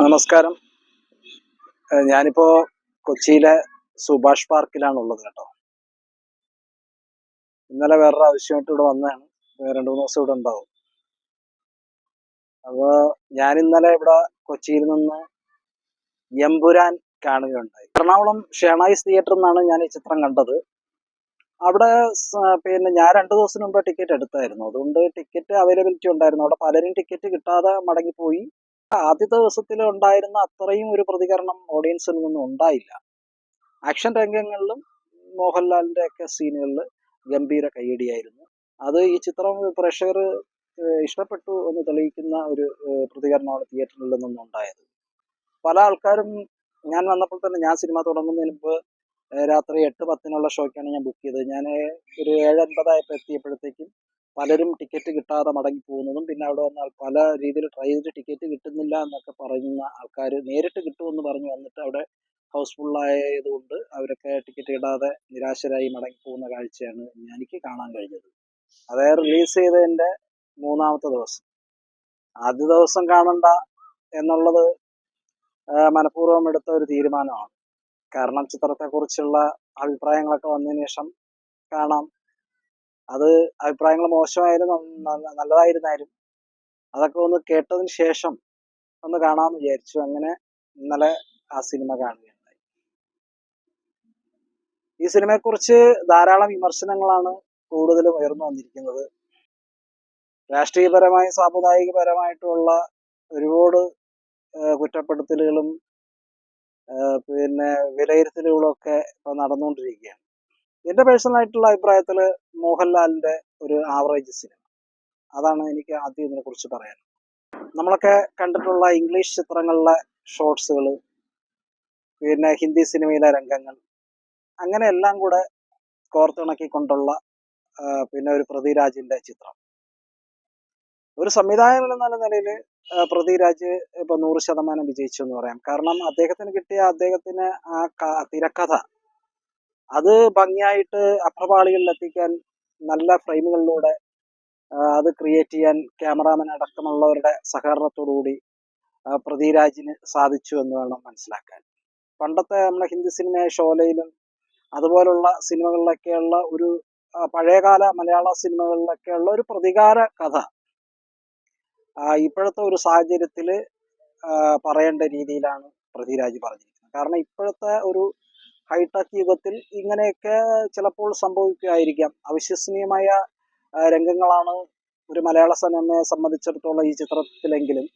നമസ്കാരം. ഞാനിപ്പോ കൊച്ചിയിലെ സുഭാഷ് പാർക്കിലാണ് ഉള്ളത് കേട്ടോ. ഇന്നലെ വേറൊരു ആവശ്യമായിട്ട് ഇവിടെ വന്നതാണ്. രണ്ടു മൂന്ന് ദിവസം ഇവിടെ ഉണ്ടാവും. അപ്പോ ഞാൻ ഇന്നലെ ഇവിടെ കൊച്ചിയിൽ നിന്ന് എമ്പുരാൻ കാണുകയുണ്ടായി. എറണാകുളം ഷേണായിസ് തിയേറ്ററിൽ നിന്നാണ് ഞാൻ ഈ ചിത്രം കണ്ടത്. അവിടെ പിന്നെ ഞാൻ രണ്ടു ദിവസം മുമ്പ് ടിക്കറ്റ് എടുത്തായിരുന്നു. അതുകൊണ്ട് ടിക്കറ്റ് അവൈലബിലിറ്റി ഉണ്ടായിരുന്നു. അവിടെ പലരും ടിക്കറ്റ് കിട്ടാതെ മടങ്ങിപ്പോയി. ആദ്യത്തെ ദിവസത്തിൽ ഉണ്ടായിരുന്ന അത്രയും ഒരു പ്രതികരണം ഓഡിയൻസിൽ നിന്നും ഉണ്ടായില്ല. ആക്ഷൻ രംഗങ്ങളിലും മോഹൻലാലിന്റെ ഒക്കെ സീനുകളിൽ ഗംഭീര കൈയടിയായിരുന്നു അത് ഈ ചിത്രം പ്രേക്ഷകർ ഇഷ്ടപ്പെട്ടു എന്ന് തെളിയിക്കുന്ന ഒരു പ്രതികരണമാണ് തിയേറ്ററിൽ നിന്നും ഉണ്ടായത്. പല ആൾക്കാരും ഞാൻ വന്നപ്പോൾ തന്നെ ഞാൻ സിനിമ തുടങ്ങുന്നതിന് മുമ്പ് രാത്രി എട്ട് പത്തിനുള്ള ഷോയ്ക്കാണ് ഞാൻ ബുക്ക് ചെയ്തത്. ഞാൻ ഒരു ഏഴ് അൻപതായപ്പോൾ എത്തിയപ്പോഴത്തേക്കും പലരും ടിക്കറ്റ് കിട്ടാതെ മടങ്ങി പോകുന്നതും പിന്നെ അവിടെ വന്നാൽ പല രീതിയിൽ ട്രൈ ചെയ്തിട്ട് ടിക്കറ്റ് കിട്ടുന്നില്ല എന്നൊക്കെ പറയുന്ന ആൾക്കാർ നേരിട്ട് കിട്ടുമെന്ന് പറഞ്ഞ് വന്നിട്ട് അവിടെ ഹൗസ്ഫുൾ ആയതുകൊണ്ട് അവരൊക്കെ ടിക്കറ്റ് ഇടാതെ നിരാശരായി മടങ്ങി പോകുന്ന കാഴ്ചയാണ് എനിക്ക് കാണാൻ കഴിഞ്ഞത്. അതായത് റിലീസ് ചെയ്തതിന്റെ മൂന്നാമത്തെ ദിവസം. ആദ്യ ദിവസം കാണണ്ട എന്നുള്ളത് മനഃപൂർവം എടുത്ത ഒരു തീരുമാനമാണ്. കാരണം ചിത്രത്തെക്കുറിച്ചുള്ള അഭിപ്രായങ്ങളൊക്കെ വന്നതിന് ശേഷം കാണാം. അത് അഭിപ്രായങ്ങൾ മോശമായാലും നല്ലതായിരുന്നാലും അതൊക്കെ ഒന്ന് കേട്ടതിന് ശേഷം ഒന്ന് കാണാമെന്ന് വിചാരിച്ചു. അങ്ങനെ ഇന്നലെ ആ സിനിമ കാണുകയുണ്ടായി. ഈ സിനിമയെക്കുറിച്ച് ധാരാളം വിമർശനങ്ങളാണ് കൂടുതലും ഉയർന്നു വന്നിരിക്കുന്നത്. രാഷ്ട്രീയപരമായും സാമുദായികപരമായിട്ടുള്ള ഒരുപാട് കുറ്റപ്പെടുത്തലുകളും പിന്നെ വിലയിരുത്തലുകളും ഒക്കെ ഇപ്പൊ നടന്നുകൊണ്ടിരിക്കുകയാണ്. എന്റെ പേഴ്സണൽ ആയിട്ടുള്ള അഭിപ്രായത്തിൽ മോഹൻലാലിന്റെ ഒരു ആവറേജ് സിനിമ അതാണ് എനിക്ക് ആദ്യം ഇതിനെ കുറിച്ച് പറയാൻ. നമ്മളൊക്കെ കണ്ടിട്ടുള്ള ഇംഗ്ലീഷ് ചിത്രങ്ങളിലെ ഷോർട്സുകൾ പിന്നെ ഹിന്ദി സിനിമയിലെ രംഗങ്ങൾ അങ്ങനെ എല്ലാം കൂടെ കോർത്തിണക്കിക്കൊണ്ടുള്ള പിന്നെ ഒരു പൃഥ്വിരാജിന്റെ ചിത്രം. ഒരു സംവിധായകൻ എന്ന നിലയിൽ പൃഥ്വിരാജ് ഇപ്പൊ നൂറ് ശതമാനം വിജയിച്ചു എന്ന് പറയാം. കാരണം അദ്ദേഹത്തിന് കിട്ടിയ അദ്ദേഹത്തിന് ആ തിരക്കഥ അത് ഭംഗിയായിട്ട് അപ്രപാളികളിൽ എത്തിക്കാൻ നല്ല ഫ്രെയിമുകളിലൂടെ അത് ക്രിയേറ്റ് ചെയ്യാൻ ക്യാമറാമാൻ അടക്കമുള്ളവരുടെ സഹകരണത്തോടുകൂടി കൂടി പൃഥ്വിരാജിന് സാധിച്ചു എന്ന് വേണം മനസ്സിലാക്കാൻ. പണ്ടത്തെ നമ്മുടെ ഹിന്ദി സിനിമയായ ഷോലയിലും അതുപോലുള്ള സിനിമകളിലൊക്കെയുള്ള ഒരു പഴയകാല മലയാള സിനിമകളിലൊക്കെയുള്ള ഒരു പ്രതികാര കഥ. ഇപ്പോഴത്തെ ഒരു സാഹചര്യത്തിൽ പറയേണ്ട രീതിയിലാണ് പൃഥ്വിരാജ് പറഞ്ഞിരിക്കുന്നത്. കാരണം ഇപ്പോഴത്തെ ഒരു ഹൈടെക് യുഗത്തിൽ ഇങ്ങനെയൊക്കെ ചിലപ്പോൾ സംഭവിക്കുമായിരിക്കാം അവിശ്വസനീയമായ രംഗങ്ങളാണ് ഒരു മലയാള സിനിമയെ സംബന്ധിച്ചിടത്തോളം ഈ ചിത്രത്തിലെങ്കിലും.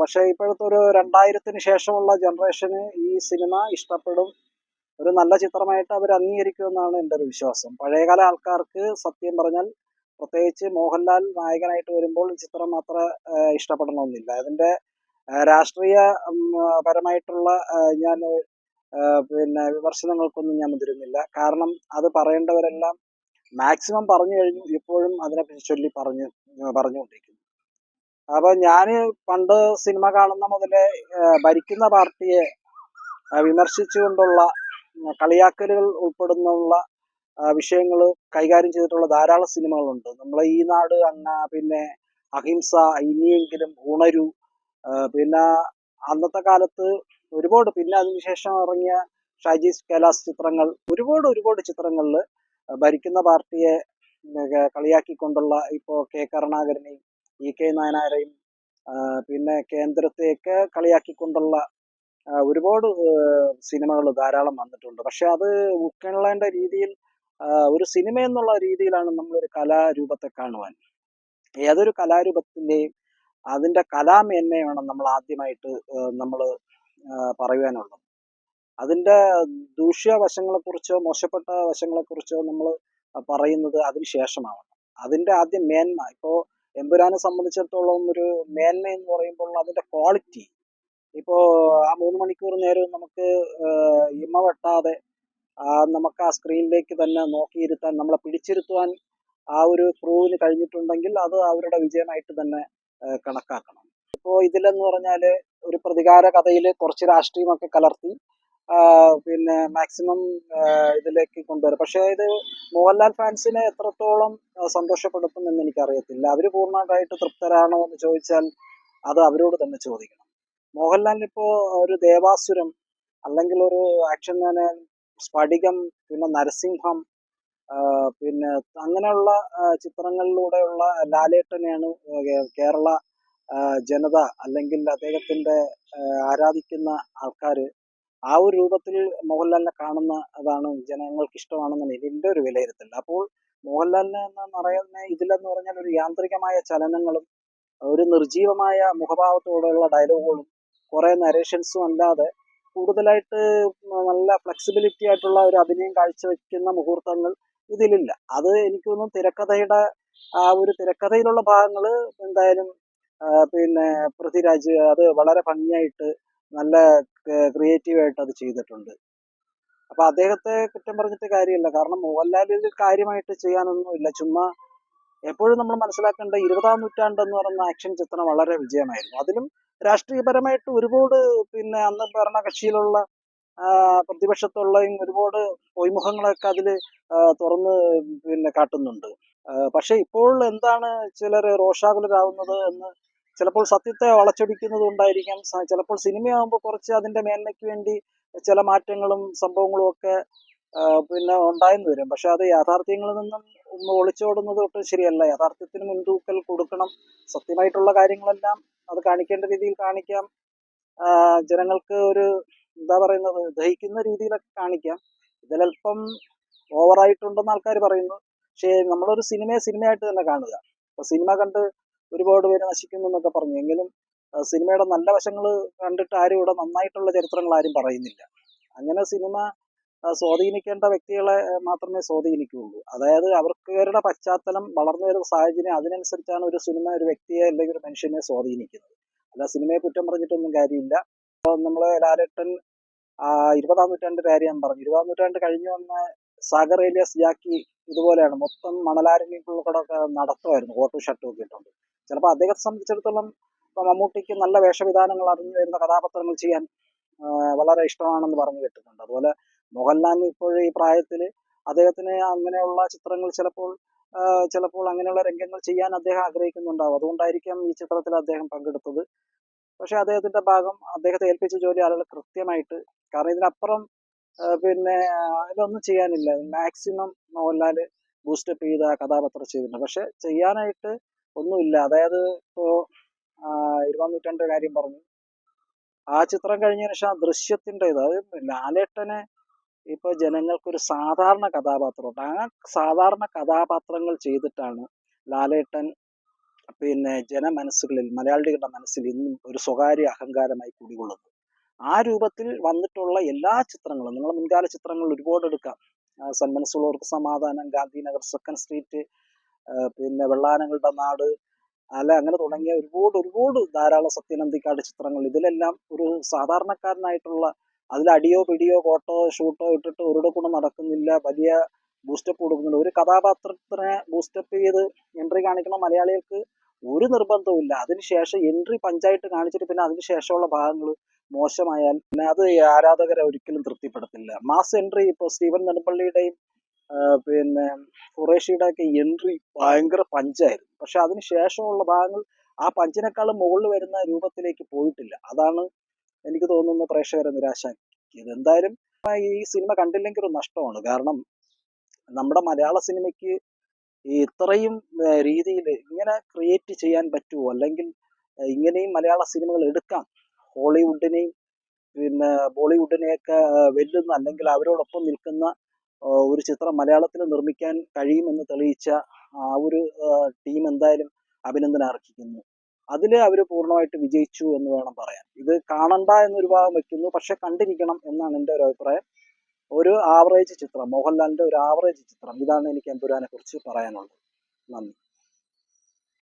പക്ഷെ ഇപ്പോഴത്തെ ഒരു രണ്ടായിരത്തിന് ശേഷമുള്ള ജനറേഷന് ഈ സിനിമ ഇഷ്ടപ്പെടും. ഒരു നല്ല ചിത്രമായിട്ട് അവർ അംഗീകരിക്കുമെന്നാണ് എന്റെ ഒരു വിശ്വാസം. പഴയകാല ആൾക്കാർക്ക് സത്യം പറഞ്ഞാൽ പ്രത്യേകിച്ച് മോഹൻലാൽ നായകനായിട്ട് വരുമ്പോൾ ചിത്രം അത്ര ആ, ഇഷ്ടപ്പെടണമെന്നില്ല. അതിന്റെ രാഷ്ട്രീയ പരമായിട്ടുള്ള ഞാൻ പിന്നെ വിമർശനങ്ങൾക്കൊന്നും ഞാൻ മുതിരുന്നില്ല. കാരണം അത് പറയേണ്ടവരെല്ലാം മാക്സിമം പറഞ്ഞു കഴിഞ്ഞു. ഇപ്പോഴും അതിനെ ചൊല്ലി പറഞ്ഞു പറഞ്ഞുകൊണ്ടിരിക്കുന്നു. അപ്പൊ ഞാൻ പണ്ട് സിനിമ കാണുന്ന മുതലേ ഭരിക്കുന്ന പാർട്ടിയെ വിമർശിച്ചുകൊണ്ടുള്ള കളിയാക്കലുകൾ ഉൾപ്പെടുന്നുള്ള വിഷയങ്ങൾ കൈകാര്യം ചെയ്തിട്ടുള്ള ധാരാളം സിനിമകളുണ്ട്. നമ്മളെ ഈ നാട് അങ്ങ പിന്നെ അഹിംസ ഇനിയെങ്കിലും ഉണരു പിന്നെ അന്നത്തെ കാലത്ത് ഒരുപാട് പിന്നെ അതിനുശേഷം ഇറങ്ങിയ ഷാജീസ് കൈലാസ് ചിത്രങ്ങൾ ഒരുപാട് ഒരുപാട് ചിത്രങ്ങളിൽ ഭരിക്കുന്ന പാർട്ടിയെ കളിയാക്കിക്കൊണ്ടുള്ള ഇപ്പോൾ കെ കരുണാകരനെയും ഇ കെ നായനാരെയും പിന്നെ കേന്ദ്രത്തെയൊക്കെ കളിയാക്കിക്കൊണ്ടുള്ള ഒരുപാട് സിനിമകൾ ധാരാളം വന്നിട്ടുണ്ട്. പക്ഷെ അത് ഉൾക്കൊള്ളേണ്ട രീതിയിൽ ഒരു സിനിമ എന്നുള്ള രീതിയിലാണ് നമ്മളൊരു കലാരൂപത്തെ കാണുവാൻ. ഏതൊരു കലാരൂപത്തിന്റെയും അതിന്റെ കലാമേന്മയാണ് നമ്മൾ ആദ്യമായിട്ട് നമ്മൾ പറയുവാനുള്ളത്. അതിന്റെ ദൂഷ്യവശങ്ങളെക്കുറിച്ചോ മോശപ്പെട്ട വശങ്ങളെക്കുറിച്ചോ നമ്മൾ പറയുന്നത് അതിന് ശേഷമാവണം. അതിന്റെ ആദ്യം മേന്മ. ഇപ്പോൾ എമ്പുരാനെ സംബന്ധിച്ചിടത്തോളം ഒരു മേന്മ എന്ന് പറയുമ്പോൾ അതിന്റെ ക്വാളിറ്റി. ഇപ്പോൾ ആ മൂന്ന് മണിക്കൂർ നേരവും നമുക്ക് ഇമ വെട്ടാതെ നമുക്ക് ആ സ്ക്രീനിലേക്ക് തന്നെ നോക്കിയിരുത്താൻ നമ്മളെ പിടിച്ചിരുത്തുവാൻ ആ ഒരു ക്രൂവിന് കഴിഞ്ഞിട്ടുണ്ടെങ്കിൽ അത് അവരുടെ വിജയമായിട്ട് തന്നെ കണക്കാക്കണം. ഇപ്പോൾ ഇതിലെന്ന് പറഞ്ഞാൽ ഒരു പ്രതികാര കഥയിൽ കുറച്ച് രാഷ്ട്രീയമൊക്കെ കലർത്തി പിന്നെ മാക്സിമം ഇതിലേക്ക് കൊണ്ടുവരും. പക്ഷേ ഇത് മോഹൻലാൽ ഫാൻസിനെ എത്രത്തോളം സന്തോഷപ്പെടുത്തും എന്ന് എനിക്കറിയത്തില്ല. അവർ പൂർണമായിട്ട് തൃപ്തരാണോ എന്ന് ചോദിച്ചാൽ അത് അവരോട് തന്നെ ചോദിക്കണം. മോഹൻലാലിന് ഇപ്പോ ഒരു ദേവാസുരം അല്ലെങ്കിൽ ഒരു ആക്ഷൻ സ്ഫടികം പിന്നെ നരസിംഹം പിന്നെ അങ്ങനെയുള്ള ചിത്രങ്ങളിലൂടെയുള്ള ലാലേട്ടനെയാണ് കേരള ജനത അല്ലെങ്കിൽ അദ്ദേഹത്തിന്റെ ആരാധിക്കുന്ന ആൾക്കാര് ആ ഒരു രൂപത്തിൽ മോഹൻലാലിനെ കാണുന്ന അതാണ് ജനങ്ങൾക്ക് ഇഷ്ടമാണെന്നാണ് ഇതിന്റെ ഒരു വിലയിരുത്തൽ. അപ്പോൾ മോഹൻലാലിനെ എന്ന് പറയുന്ന ഇതിലെന്ന് പറഞ്ഞാൽ ഒരു യാന്ത്രികമായ ചലനങ്ങളും ഒരു നിർജീവമായ മുഖഭാവത്തോടെയുള്ള ഡയലോഗുകളും കുറെ നരേഷൻസും അല്ലാതെ കൂടുതലായിട്ട് നല്ല ഫ്ലെക്സിബിലിറ്റി ആയിട്ടുള്ള ഒരു അഭിനയം കാഴ്ചവെക്കുന്ന മുഹൂർത്തങ്ങൾ ഇതിലില്ല. അത് എനിക്ക് തോന്നുന്നു തിരക്കഥയുടെ ആ ഒരു തിരക്കഥയിലുള്ള ഭാഗങ്ങൾ എന്തായാലും പിന്നെ പൃഥ്വിരാജ് അത് വളരെ ഭംഗിയായിട്ട് നല്ല ക്രിയേറ്റീവായിട്ട് അത് ചെയ്തിട്ടുണ്ട്. അപ്പൊ അദ്ദേഹത്തെ കുറ്റം പറഞ്ഞിട്ട് കാര്യമില്ല. കാരണം മോഹൻലാലിൽ കാര്യമായിട്ട് ചെയ്യാനൊന്നുമില്ല ചുമ്മാ എപ്പോഴും നമ്മൾ മനസ്സിലാക്കേണ്ട ഇരുപതാം നൂറ്റാണ്ട് എന്ന് പറയുന്ന ആക്ഷൻ ചിത്രം വളരെ വിജയമായിരുന്നു. അതിലും രാഷ്ട്രീയപരമായിട്ട് ഒരുപാട് പിന്നെ അന്ന് ഭരണകക്ഷിയിലുള്ള പ്രതിപക്ഷത്തുള്ള ഒരുപാട് പൊയ്മുഖങ്ങളൊക്കെ അതിൽ തുറന്ന് പിന്നെ കാട്ടുന്നുണ്ട്. പക്ഷെ ഇപ്പോൾ എന്താണ് ചിലർ രോഷാകുലരാകുന്നത് എന്ന് ചിലപ്പോൾ സത്യത്തെ വളച്ചൊടിക്കുന്നത് കൊണ്ടായിരിക്കാം. ചിലപ്പോൾ സിനിമയാകുമ്പോൾ കുറച്ച് അതിന്റെ മേന്മയ്ക്ക് വേണ്ടി ചില മാറ്റങ്ങളും സംഭവങ്ങളും ഒക്കെ പിന്നെ ഉണ്ടായെന്ന് വരും. പക്ഷെ അത് യാഥാർത്ഥ്യങ്ങളിൽ നിന്നും ഒന്ന് ഒളിച്ചോടുന്നത് ഒട്ടും ശരിയല്ല. യാഥാർത്ഥ്യത്തിന് മുൻതൂക്കൽ കൊടുക്കണം. സത്യമായിട്ടുള്ള കാര്യങ്ങളെല്ലാം അത് കാണിക്കേണ്ട രീതിയിൽ കാണിക്കാം. ജനങ്ങൾക്ക് ഒരു എന്താ പറയുന്നത് ദഹിക്കുന്ന രീതിയിലൊക്കെ കാണിക്കാം. ഇതിലൽപ്പം ഓവറായിട്ടുണ്ടെന്ന് ആൾക്കാർ പറയുന്നു. പക്ഷേ നമ്മളൊരു സിനിമയെ സിനിമയായിട്ട് തന്നെ കാണുക. ഇപ്പൊ സിനിമ കണ്ട് ഒരുപാട് പേര് നശിക്കുന്നു എന്നൊക്കെ പറഞ്ഞു. എങ്കിലും സിനിമയുടെ നല്ല വശങ്ങൾ കണ്ടിട്ട് ആരും ഇവിടെ നന്നായിട്ടുള്ള ചരിത്രങ്ങൾ ആരും പറയുന്നില്ല. അങ്ങനെ സിനിമ സ്വാധീനിക്കേണ്ട വ്യക്തികളെ മാത്രമേ സ്വാധീനിക്കുകയുള്ളൂ. അതായത് അവർക്കവരുടെ പശ്ചാത്തലം വളർന്നു വരുന്ന സാഹചര്യം അതിനനുസരിച്ചാണ് ഒരു സിനിമ ഒരു വ്യക്തിയെ അല്ലെങ്കിൽ ഒരു മനുഷ്യനെ സ്വാധീനിക്കുന്നത്. അല്ല സിനിമയെ കുറ്റം പറഞ്ഞിട്ടൊന്നും കാര്യമില്ല. അപ്പോൾ നമ്മൾ ലാലേട്ടൻ ഇരുപതാം നൂറ്റാണ്ടിന്റെ കാര്യം ഞാൻ പറഞ്ഞു. ഇരുപതാം നൂറ്റാണ്ട് കഴിഞ്ഞു വന്ന സാഗർ ഏലിയാസ് ജാക്കി ഇതുപോലെയാണ്. മൊത്തം ഒക്കെ നടത്തുമായിരുന്നു. ഓട്ടോ ഷർട്ടും ഒക്കെ ഇട്ടുണ്ട്. ചിലപ്പോൾ അദ്ദേഹത്തെ സംബന്ധിച്ചിടത്തോളം മമ്മൂട്ടിക്ക് നല്ല വേഷവിധാനങ്ങൾ അറിഞ്ഞു വരുന്ന കഥാപാത്രങ്ങൾ ചെയ്യാൻ വളരെ ഇഷ്ടമാണെന്ന് പറഞ്ഞു കേട്ടിട്ടുണ്ട്. അതുപോലെ മോഹൻലാലിന് ഇപ്പോൾ ഈ പ്രായത്തിൽ അദ്ദേഹത്തിന് അങ്ങനെയുള്ള ചിത്രങ്ങൾ ചിലപ്പോൾ ചിലപ്പോൾ അങ്ങനെയുള്ള രംഗങ്ങൾ ചെയ്യാൻ അദ്ദേഹം ആഗ്രഹിക്കുന്നുണ്ടാവും. അതുകൊണ്ടായിരിക്കാം ഈ ചിത്രത്തിൽ അദ്ദേഹം പങ്കെടുത്തത്. പക്ഷേ അദ്ദേഹത്തിന്റെ ഭാഗം അദ്ദേഹത്തെ ഏൽപ്പിച്ച ജോലി ആളുകൾ കൃത്യമായിട്ട് കാരണം ഇതിനപ്പുറം പിന്നെ അതൊന്നും ചെയ്യാനില്ല. മാക്സിമം മോഹൻലാൽ ബൂസ്റ്റപ്പ് ചെയ്ത ആ കഥാപാത്രം ചെയ്തിട്ടുണ്ട്. പക്ഷെ ചെയ്യാനായിട്ട് ഒന്നുമില്ല. അതായത് ഇപ്പോ ആ, ഇരുപതാം നൂറ്റാണ്ട് കാര്യം പറഞ്ഞു. ആ ചിത്രം കഴിഞ്ഞതിന് ശേഷം ആ ദൃശ്യത്തിന്റെ ഇത് അതായത് ലാലേട്ടനെ ഇപ്പൊ ജനങ്ങൾക്കൊരു സാധാരണ കഥാപാത്രമുണ്ട്. ആ സാധാരണ കഥാപാത്രങ്ങൾ ചെയ്തിട്ടാണ് ലാലേട്ടൻ പിന്നെ ജനമനസ്സുകളിൽ മലയാളികളുടെ മനസ്സിൽ ഇന്നും ഒരു സ്വകാര്യ അഹങ്കാരമായി കുടികൊള്ളുന്നത് ആ രൂപത്തിൽ വന്നിട്ടുള്ള എല്ലാ ചിത്രങ്ങളും നിങ്ങൾ മുൻകാല ചിത്രങ്ങൾ ഒരുപാട് എടുക്കാം. സന്മനസ്സുള്ളവർക്ക് സമാധാനം ഗാന്ധിനഗർ സെക്കൻഡ് സ്ട്രീറ്റ് പിന്നെ വെള്ളാനങ്ങളുടെ നാട് അല്ല അങ്ങനെ തുടങ്ങിയ ഒരുപാട് ഒരുപാട് ധാരാളം സത്യനന്ദിക്കാട് ചിത്രങ്ങൾ. ഇതിലെല്ലാം ഒരു സാധാരണക്കാരനായിട്ടുള്ള അതിൽ അടിയോ പിടിയോ കോട്ടോ ഷൂട്ടോ ഇട്ടിട്ട് ഒരിടെ കൂടെ നടക്കുന്നില്ല വലിയ ബൂസ്റ്റപ്പ് കൊടുക്കുന്നില്ല ഒരു കഥാപാത്രത്തിനെ ബൂസ്റ്റപ്പ് ചെയ്ത് എൻട്രി കാണിക്കണം മലയാളികൾക്ക് ഒരു നിർബന്ധവും ഇല്ല അതിനുശേഷം എൻട്രി പഞ്ചായത്ത് കാണിച്ചിട്ട് പിന്നെ അതിനുശേഷമുള്ള ഭാഗങ്ങൾ മോശമായാൽ പിന്നെ അത് ആരാധകരെ ഒരിക്കലും തൃപ്തിപ്പെടുത്തില്ല. മാസ് എൻട്രി ഇപ്പോൾ സ്റ്റീവൻ നെടുമ്പള്ളിയുടെയും പിന്നെ ഖുറേഷിയുടെ ഒക്കെ എൻട്രി ഭയങ്കര പഞ്ചായിരുന്നു. പക്ഷെ അതിന് ശേഷമുള്ള ഭാഗങ്ങൾ ആ പഞ്ചിനേക്കാളും മുകളിൽ വരുന്ന രൂപത്തിലേക്ക് പോയിട്ടില്ല. അതാണ് എനിക്ക് തോന്നുന്ന പ്രേക്ഷകരെ നിരാശാക്കിയത് എന്തായാലും ഈ സിനിമ കണ്ടില്ലെങ്കിൽ ഒരു നഷ്ടമാണ്. കാരണം നമ്മുടെ മലയാള സിനിമയ്ക്ക് ഇത്രയും രീതിയിൽ ഇങ്ങനെ ക്രിയേറ്റ് ചെയ്യാൻ പറ്റുമോ അല്ലെങ്കിൽ ഇങ്ങനെയും മലയാള സിനിമകൾ എടുക്കാം. ഹോളിവുഡിനെയും പിന്നെ ബോളിവുഡിനെയൊക്കെ വെല്ലുന്ന അല്ലെങ്കിൽ അവരോടൊപ്പം നിൽക്കുന്ന ഒരു ചിത്രം മലയാളത്തിൽ നിർമ്മിക്കാൻ കഴിയുമെന്ന് തെളിയിച്ച ആ ഒരു ടീം എന്തായാലും അഭിനന്ദനം അർഹിക്കുന്നു. അതിൽ അവർ പൂർണമായിട്ട് വിജയിച്ചു എന്ന് വേണം പറയാൻ. ഇത് കാണണ്ട എന്നൊരു ഭാഗം വെക്കുന്നു. പക്ഷെ കണ്ടിരിക്കണം എന്നാണ് എന്റെ ഒരു അഭിപ്രായം. ഒരു ആവറേജ് ചിത്രം മോഹൻലാലിന്റെ ഒരു ആവറേജ് ചിത്രം. ഇതാണ് എനിക്ക് എമ്പുരാനെ കുറിച്ച് പറയാനുള്ളത്. നന്ദി.